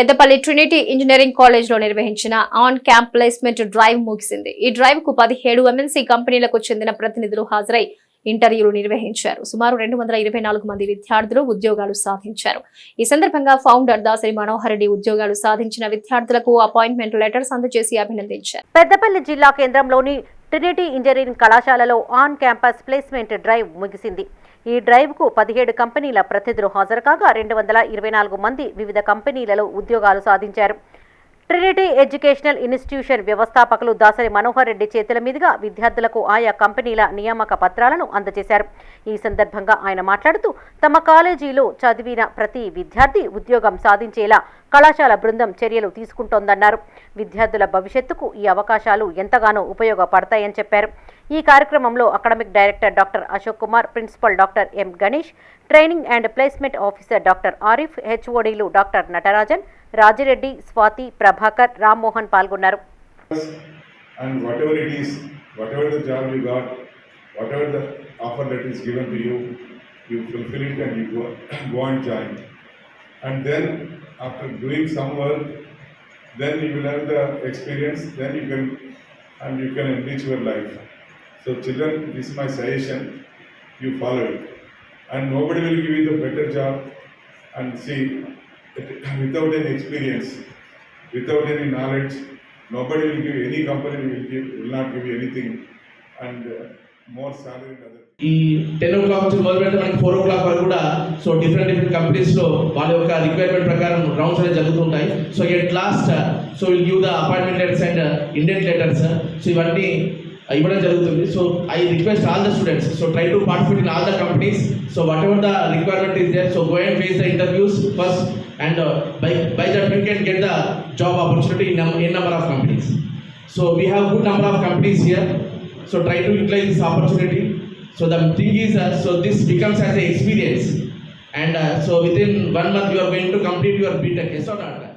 Peddapalli Trinity engineering కాలేజ్లో నిర్వహించిన on camp placement drive ముగిసింది. ఈ డ్రైవ్కు పదిహేడు ఎంఎన్సీ కంపెనీలకు చెందిన ప్రతినిధులు హాజరై ఇంటర్వ్యూలు నిర్వహించారు. సుమారు రెండు వందల ఇరవై నాలుగు మంది విద్యార్థులు ఉద్యోగాలు సాధించారు. ఈ సందర్భంగా ఫౌండర్ దాసరి మనోహర్ రెడ్డి ఉద్యోగాలు సాధించిన విద్యార్థులకు అపాయింట్మెంట్ లెటర్స్ అందజేసి అభినందించారు. పెద్దపల్లి జిల్లా కేంద్రంలోని ట్రినిటీ ఇంజనీరింగ్ కళాశాలలో ఆన్ క్యాంపస్ ప్లేస్మెంట్ డ్రైవ్ ముగిసింది. ఈ డ్రైవ్కు పదిహేడు కంపెనీల ప్రతినిధులు హాజరు కాగా రెండు వందల ఇరవై నాలుగు మంది వివిధ కంపెనీలలో ఉద్యోగాలు సాధించారు. ట్రినిటీ ఎడ్యుకేషనల్ ఇన్స్టిట్యూషన్ వ్యవస్థాపకులు దాసరి మనోహర్ రెడ్డి చేతుల మీదుగా విద్యార్థులకు ఆయా కంపెనీల నియామక పత్రాలను అందజేశారు. ఈ సందర్భంగా ఆయన మాట్లాడుతూ తమ కాలేజీలో చదివిన ప్రతి విద్యార్థి ఉద్యోగం సాధించేలా కళాశాల బృందం చర్యలు తీసుకుంటోందన్నారు. విద్యార్థుల భవిష్యత్తుకు ఈ అవకాశాలు ఎంతగానో ఉపయోగపడతాయని చెప్పారు. ఈ కార్యక్రమంలో academic director doctor Ashok Kumar principal doctor M Ganesh training and placement officer doctor Arif హెచ్ఓడీలు doctor Natarajan Rajireddy Swathi Prabhakar Rammohan పాల్గొన్నారు and you can enrich your life. So children this my suggestion you follow it and nobody will give E the better job and see without any experience without any knowledge nobody will give any company will give will not give anything and more salary ఈ ten o'clock మొదలు పెడితే మనకి four ఓ clock వరకు కూడా so different different కంపెనీస్లో వాళ్ళ యొక్క requirement ప్రకారం రౌండ్స్ అనేది జరుగుతుంటాయి so at last so will give the appointment letters and Indian letters so ఇవన్నీ ఇవ్వడం జరుగుతుంది. So I request all the students so try to participate in all the companies so whatever the requirement is there so go face the interviews first and by by they can get the job opportunity in in number of companies so we have good number of companies here so try to utilize this opportunity so the thing is so this becomes as experience and so with in one month you are when to complete your BTech S R daughter